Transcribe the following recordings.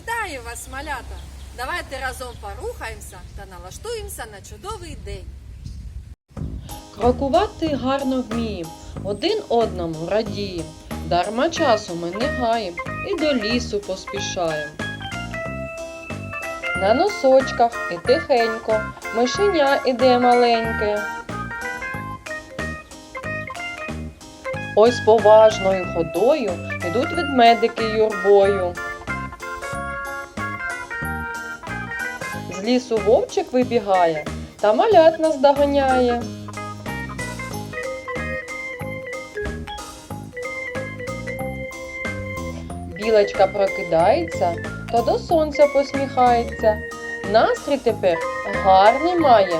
Вітаю вас, малята! Давайте разом порухаємося та налаштуємося на чудовий день. Крокувати гарно вмієм, один одному радієм. Дарма часу ми не гаєм і до лісу поспішаєм. На носочках і тихенько, мишеня іде маленьке. Ось поважною ходою ідуть ведмедики юрбою. З лісу вовчик вибігає та малят нас доганяє. Білочка прокидається та до сонця посміхається. Настрій тепер гарний має,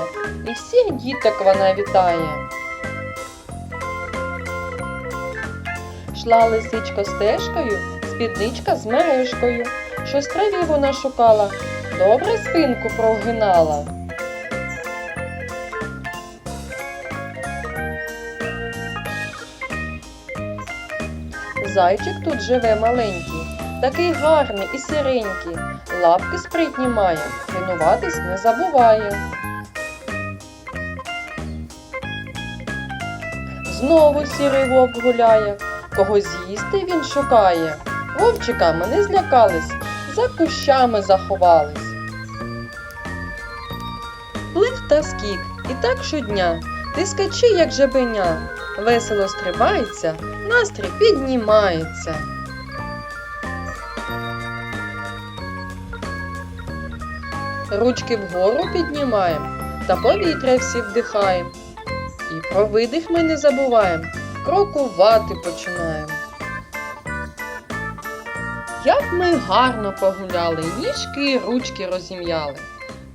і всіх діток вона вітає. Шла лисичка стежкою, спідничка з мережкою. Щось траві вона шукала, добре спинку прогинала. Зайчик тут живе маленький, такий гарний і сіренький, лапки спритні має, тренуватись не забуває. Знову сірий вовк гуляє, кого з'їсти він шукає. Вовчика ми не злякались, за кущами заховались. Плив та скік, і так щодня, ти скачи, як жебеня, весело стрибається, настрій піднімається. Ручки вгору піднімаємо та повітря всі вдихаємо. І про видих ми не забуваємо, крокувати починаємо. Як ми гарно погуляли, ніжки, і ручки розім'яли.